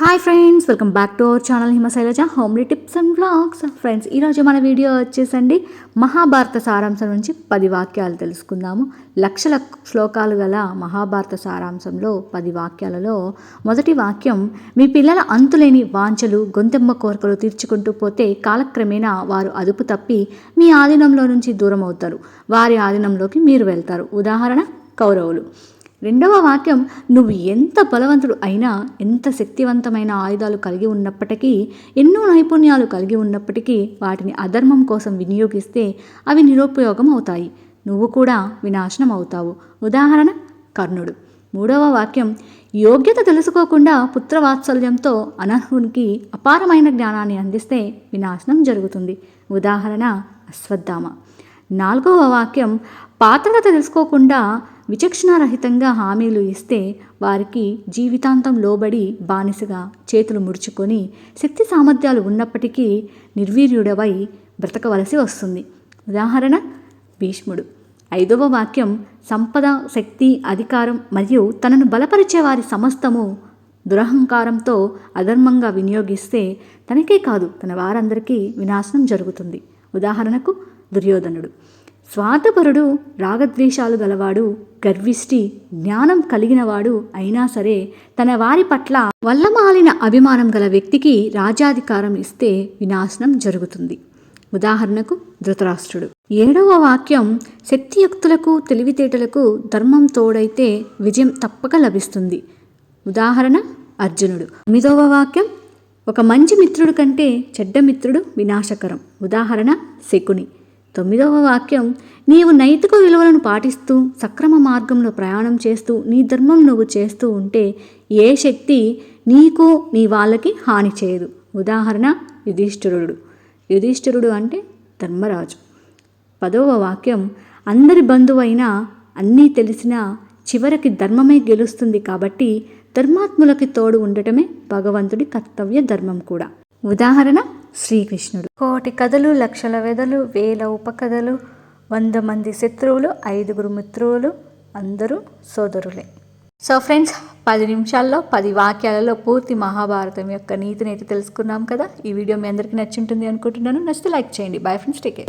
Hi friends welcome back to our channel Himashailaja homely tips and blogs friends ఈరోజు మన video వచ్చేసండి మహాభారత సారాంశం నుంచి పది వాక్యాలు తెలుసుకుందాము. లక్షల శ్లోకాలు గల మహాభారత సారాంశంలో పది వాక్యాలలో మొదటి వాక్యం మీ పిల్లల అంతులేని వాంఛలు గొంతెమ్మ కోరికలు తీర్చుకుంటూ పోతే కాలక్రమేణా వారు అదుపు తప్పి మీ ఆధీనంలో నుంచి దూరం అవుతారు వారి ఆధీనంలోకి మీరు వెళ్తారు. ఉదాహరణ కౌరవులు. రెండవ వాక్యం నువ్వు ఎంత బలవంతుడు అయినా ఎంత శక్తివంతమైన ఆయుధాలు కలిగి ఉన్నప్పటికీ ఎన్నో నైపుణ్యాలు కలిగి ఉన్నప్పటికీ వాటిని అధర్మం కోసం వినియోగిస్తే అవి నిరుపయోగం అవుతాయి. నువ్వు కూడా వినాశనం అవుతావు. ఉదాహరణ కర్ణుడు. మూడవ వాక్యం యోగ్యత తెలుసుకోకుండా పుత్రవాత్సల్యంతో అనర్హునికి అపారమైన జ్ఞానాన్ని అందిస్తే వినాశనం జరుగుతుంది. ఉదాహరణ అశ్వత్థామ. నాలుగవ వాక్యం పాత్రత తెలుసుకోకుండా విచక్షణారహితంగా హామీలు ఇస్తే వారికి జీవితాంతం లోబడి బానిసగా చేతులు ముడుచుకొని శక్తి సామర్థ్యాలు ఉన్నప్పటికీ నిర్వీర్యుడవై బ్రతకవలసి వస్తుంది. ఉదాహరణ భీష్ముడు. ఐదవ వాక్యం సంపద శక్తి అధికారం మరియు తనను బలపరిచే వారి సమస్తము దురహంకారంతో అధర్మంగా వినియోగిస్తే తనకే కాదు తన వారందరికీ వినాశనం జరుగుతుంది. ఉదాహరణకు దుర్యోధనుడు. స్వార్థపరుడు రాగద్వేషాలు గలవాడు గర్విష్టి జ్ఞానం కలిగినవాడు అయినా సరే తన వారి పట్ల వల్లమాలిన అభిమానం గల వ్యక్తికి రాజ్యాధికారం ఇస్తే వినాశనం జరుగుతుంది. ఉదాహరణకు ధృతరాష్ట్రుడు. ఏడవ వాక్యం శక్తియుక్తులకు తెలివితేటలకు ధర్మం తోడైతే విజయం తప్పక లభిస్తుంది. ఉదాహరణ అర్జునుడు. తొమ్మిదవ వాక్యం ఒక మంచి మిత్రుడు కంటే చెడ్డ మిత్రుడు వినాశకరం. ఉదాహరణ శకుని. తొమ్మిదవ వాక్యం నీవు నైతిక విలువలను పాటిస్తూ సక్రమ మార్గంలో ప్రయాణం చేస్తూ నీ ధర్మం నువ్వు చేస్తూ ఉంటే ఏ శక్తి నీకు నీ వాళ్ళకి హాని చేయదు. ఉదాహరణ యుధిష్ఠిరుడు. యుధిష్ఠిరుడు అంటే ధర్మరాజు. పదవ వాక్యం అందరి బంధువైన అన్నీ తెలిసినా చివరికి ధర్మమే గెలుస్తుంది కాబట్టి ధర్మాత్ములకి తోడు ఉండటమే భగవంతుడి కర్తవ్య ధర్మం కూడా. ఉదాహరణ శ్రీకృష్ణుడు. కోటి కథలు లక్షల వెదలు వేల ఉపకథలు వంద మంది శత్రువులు ఐదుగురు మిత్రువులు అందరూ సోదరులే. సో ఫ్రెండ్స్ పది నిమిషాల్లో పది వాక్యాలలో పూర్తి మహాభారతం యొక్క నీతిని అయితే తెలుసుకున్నాం కదా. ఈ వీడియో మీ అందరికీ నచ్చింటుంది అనుకుంటున్నాను. నచ్చితే లైక్ చేయండి. Bye friends take care